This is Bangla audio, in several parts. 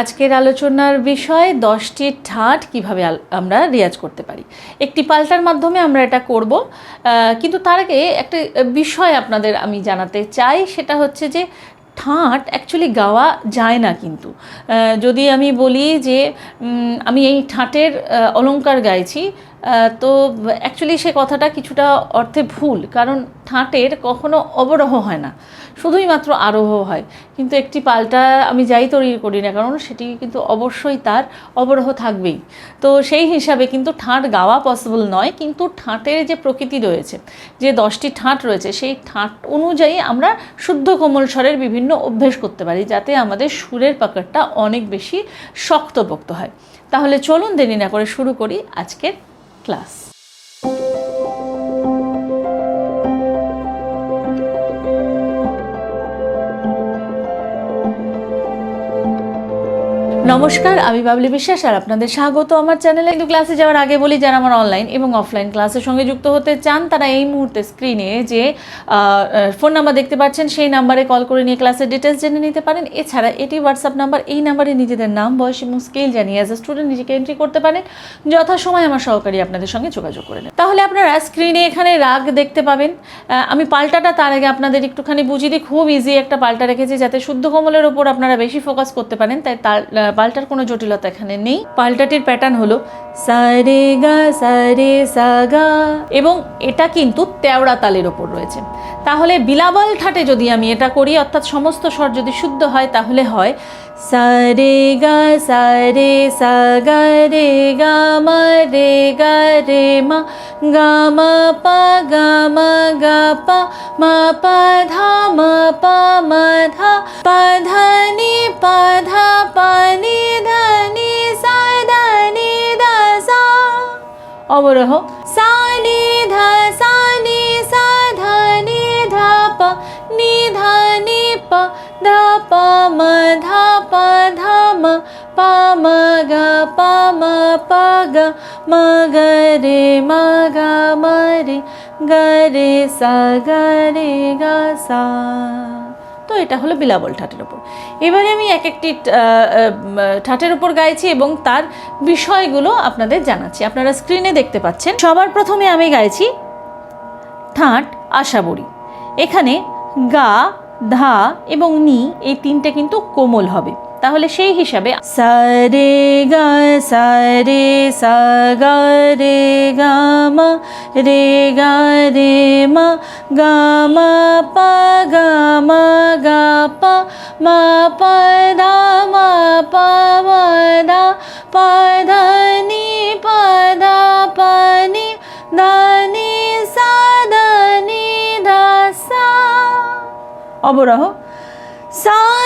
আজকের আলোচনার বিষয় দশটি ঠাট কীভাবে আমরা রেয়াজ করতে পারি। একটি পাল্টার মাধ্যমে আমরা এটা করব। কিন্তু তার আগে একটা বিষয় আপনাদের আমি জানাতে চাই, সেটা হচ্ছে যে ঠাট অ্যাকচুয়ালি গাওয়া যায় না কিন্তু। যদি আমি বলি যে আমি এই ঠাটের অলঙ্কার গাইছি তো অ্যাকচুয়ালি সে কথাটা কিছুটা অর্থে ভুল, কারণ ঠাটের কখনো অবরোহ হয় না। শুধুই মাত্র আরোহ হয়। কিন্তু একটি পাল্টা আমি যাই তৈরি করি না কারণ সেটি কিন্তু অবশ্যই তার অবরোহ থাকবেই। তো সেই হিসাবে কিন্তু ঠাঁট গাওয়া পসিবল নয়, কিন্তু ঠাঁটের যে প্রকৃতি রয়েছে, যে দশটি ঠাঁট রয়েছে, সেই ঠাঁট অনুযায়ী আমরা শুদ্ধ কোমল স্বরের বিভিন্ন অভ্যেস করতে পারি, যাতে আমাদের সুরের পাকড়টা অনেক বেশি শক্তপোক্ত হয়। তাহলে চলুন দেরি না করে শুরু করি আজকের ক্লাস। নমস্কার, আমি বাবলি বিশ্বাস আর আপনাদের স্বাগত। আমার চ্যানেলে কিন্তু ক্লাসে যাওয়ার আগে বলি, যারা আমার অনলাইন এবং অফলাইন ক্লাসের সঙ্গে যুক্ত হতে চান, তারা এই মুহূর্তে স্ক্রিনে যে ফোন নাম্বার দেখতে পাচ্ছেন, সেই নাম্বারে কল করে নিয়ে ক্লাসের ডিটেলস জেনে নিতে পারেন। এছাড়া এটি হোয়াটসঅ্যাপ নাম্বার এই নাম্বারে নিজেদের নাম, বয়স এবং স্কেল জানিয়ে অ্যাজ এ স্টুডেন্ট নিজেকে এন্ট্রি করতে পারেন। যথাসময় আমার সহকারী আপনাদের সঙ্গে যোগাযোগ করে নেন। তাহলে আপনারা স্ক্রিনে এখানে রাগ দেখতে পাবেন। আমি পাল্টাটা তার আগে আপনাদের একটুখানি বুঝিয়ে দিই। খুব ইজি একটা পাল্টা রেখেছি, যাতে শুদ্ধ কমলের ওপর আপনারা বেশি ফোকাস করতে পারেন। তাই তার পাল্টার কোনো জটিলতা এখানে নেই। পাল্টাটির প্যাটার্ন হলো সারে গা সারে সা গা এবং এটা কিন্তু তেওড়া তালের ওপর রয়েছে। তাহলে বিলাবল ঠাটে যদি আমি এটা করি, অর্থাৎ সমস্ত স্বর যদি শুদ্ধ হয়, তাহলে হয় সারে গা সারে সা গা রে, গা, মা, রে, গা, রে, মা, গা, মা, পা, গা, মা, গা, পা, মা, পা, ধা, মা, পা, মা, ধা, পা, ধা, নি, পা, ধা, পা নি ধা নি সা ধা নি ধা সা অবরোহ। সা নি ধা সা নি সা ধা নি ধা পা নি ধা নি পা ধা পা মা ধা পা ধা মা পা, মা, গা, পা, মা, পা, গা। মা, গা, রে, মা, গা, মা, রে। গা, রে, সা, গা, রে, গা, সা। তো এটা হলো বিলাবল ঠাটের ওপর এবারে আমি এক একটি ঠাটের ওপর গাইছি এবং তার বিষয়গুলো আপনাদের জানাচ্ছি। আপনারা স্ক্রিনে দেখতে পাচ্ছেন, সবার প্রথমে আমি গাইছি ঠাট আশাবরি এখানে গা, ধা এবং নি এই তিনটে কিন্তু কোমল হবে। তাহলে সেই হিসাবে সারে গা সারে সা গা রে গা মা রে গা রে মা গা মা পা গা মা গা পা মা পা ধা মা পা মা ধা পা ধা নি পা ধা পা নি ধা নি সা ধা নি ধা সা। অবরহ। সা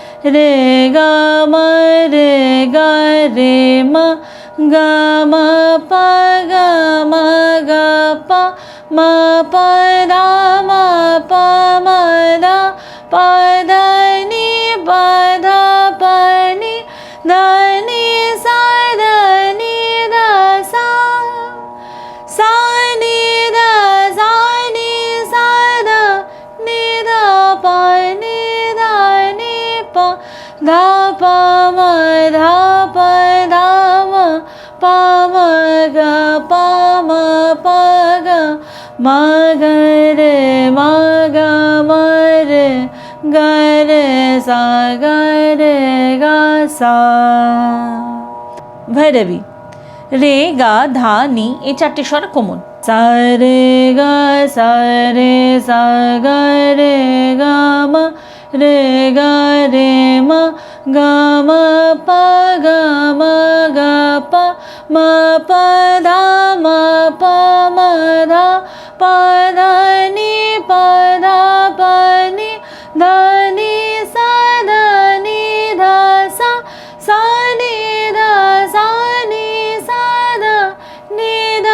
রে গা মা রে গা রে মা গা মা পা গা মা গা পা মা পা রা মা পা মা রা পা ধা রে সা গা রে গা সা ভৈরবী, রে, গা, ধা, নি, এই চারটি স্বর কোমল। সা, রে, গা, সা, রে সা গা রে গা, মা, রে, গা, রে, মা, গা, মা, পা, গা, মা, গা, পা, মা, পা, ধা, মা, পা, মা, ধা பதனி பத பனி தனி சதனி தச சனி தசனி சத நித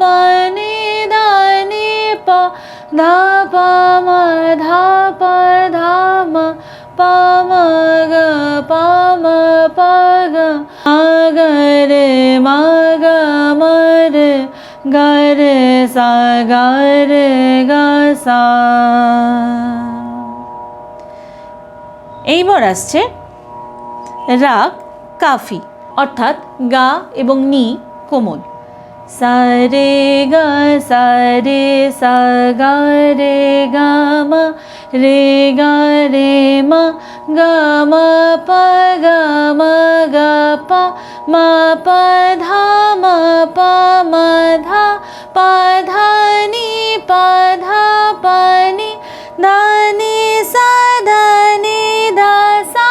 பனி தனி ப த பம த ப தாம பம க பம பக மக ரே மக மரே ga re ga সা এইবার আসছে রাগ কাফি, অর্থাৎ গা এবং নি, কোমল। সারে গা সারে সা, গা, রে, গা, মা, রে, গা, রে, মা, গা, মা, পা, গা, মা, গা, পা, মা, পা, ধা মা পা মা ধা পা ধা নি পা ধা পা নি ধা নি সা ধা নি ধা সা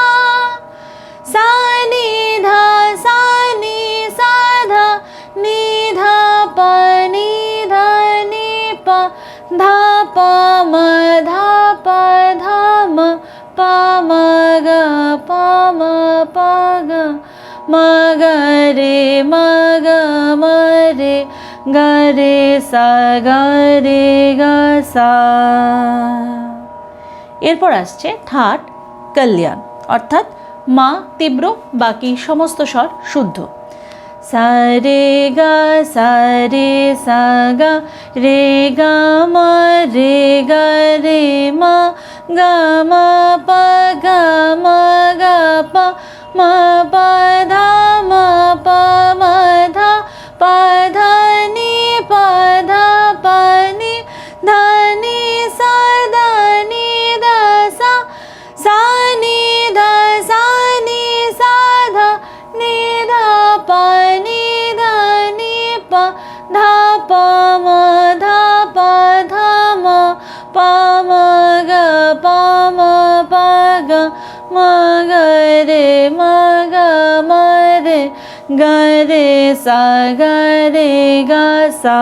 সা নি ধা সা নি সা ধা নি ধা পা নি ধা নি পা ধা পা মা ধা পা ধা মা পা মা গা পা মা পা গা মা গা রে মা গা মা রে গা রে সা। গা রে গা এরপর আসছে ঠাট, কল্যাণ, অর্থাৎ মা তীব্র, বাকি সমস্ত স্বর শুদ্ধ। সা, রে, গা, সা, রে, সা, গা, রে, গা, মা, রে, গা, রে, মা, গা, মা, পা, গা, মা, গা, পা, মা, পা রে মা গা মা রে গা রে সা গা রে গা, সা।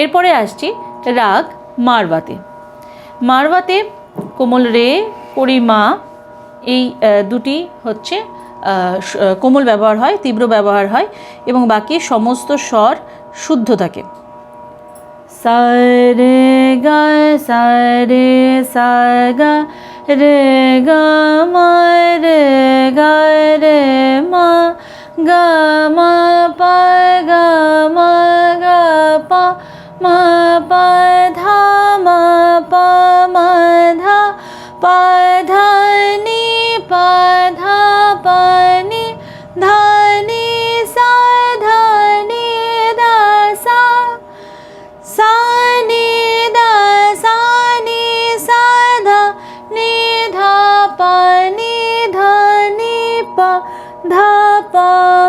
এরপরে আসছি রাগ মারবাতে মারবাতে কোমল রে পরিমা এই দুটি হচ্ছে কোমল ব্যবহার হয়, তীব্র ব্যবহার হয় এবং বাকি সমস্ত স্বর শুদ্ধ থাকে। সা, রে, গা, সা, রে, সা, গা রে গা রে গা, রে মা, গা মা, পা, গা মা, গা পা, মা, পা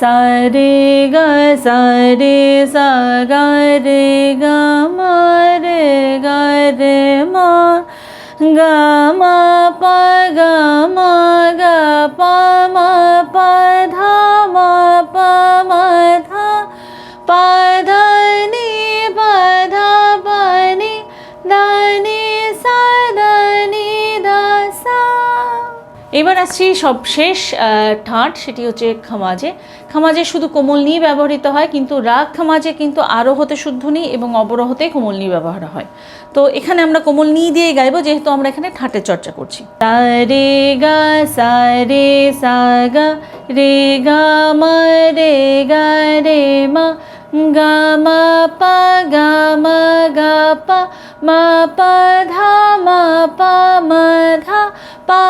সা রে গা সা রে সা গা রে গা মা রে গা রে মা এবার আসছি সবশেষ ঠাট, সেটি হচ্ছে খামাজে। খামাজে শুধু কোমল নি ব্যবহৃত হয়, কিন্তু রাগ খামাজে কিন্তু আরোহতে শুদ্ধ নি এবং অবরোহতে কোমল নিয়ে ব্যবহার হয়। তো এখানে আমরা কোমল নিয়ে দিয়ে গাইবো, যেহেতু আমরা এখানে ঠাটের চর্চা করছি। রে গা, সা রে, সা গা, রে গা মা, রে গা, রে মা, গা মা পা, গা মা গা পা, মা পা ধা, মা পা মা ধা, পা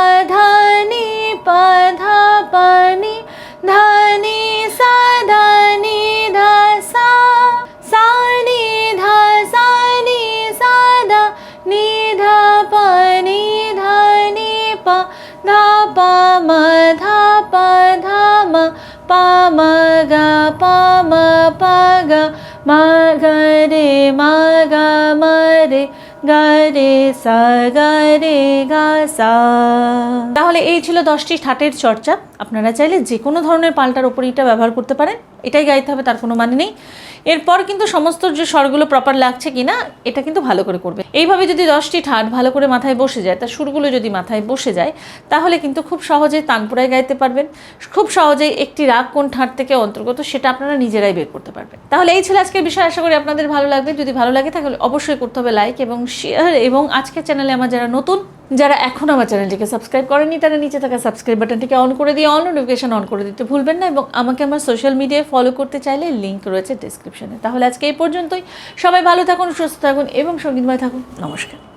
pa ga ma ga re ma ga ma re রে গা রে সা গা রে গা, সা। তাহলে এই ছিল দশটি ঠাটের চর্চা। আপনারা চাইলে যে কোনো ধরনের পাল্টার ওপর এটা ব্যবহার করতে পারেন। এটাই গাইতে হবে, তার কোনো মানে নেই। এরপর কিন্তু সমস্ত যে স্বরগুলো প্রপার লাগছে কিনা, এটা কিন্তু ভালো করে করবে। এইভাবে যদি দশটি ঠাট ভালো করে মাথায় বসে যায় তার সুরগুলো যদি মাথায় বসে যায়, তাহলে কিন্তু খুব সহজেই তানপুরায় গাইতে পারবেন। খুব সহজেই একটি রাগ কোন ঠাট থেকে অন্তর্গত, সেটা আপনারা নিজেরাই বের করতে পারবেন। তাহলে এই ছিল আজকের বিষয়। আশা করি আপনাদের ভালো লাগবে। যদি ভালো লাগে, তাহলে অবশ্যই করতে হবে লাইক এবং শেয়ার এবং আজকে চ্যানেলে আমার যারা নতুন, যারা এখন আমার চ্যানেলটিকে সাবস্ক্রাইব করেনি, তারা নিচে থাকা সাবস্ক্রাইব বাটনটিকে অন করে দিয়ে অন নোটিফিকেশান অন করে দিতে ভুলবেন না এবং আমাকে আমার সোশ্যাল মিডিয়ায় ফলো করতে চাইলে লিঙ্ক রয়েছে ডিসক্রিপশানে তাহলে আজকে এই পর্যন্তই। সবাই ভালো থাকুন, সুস্থ থাকুন এবং সঙ্গীতময় থাকুন। নমস্কার।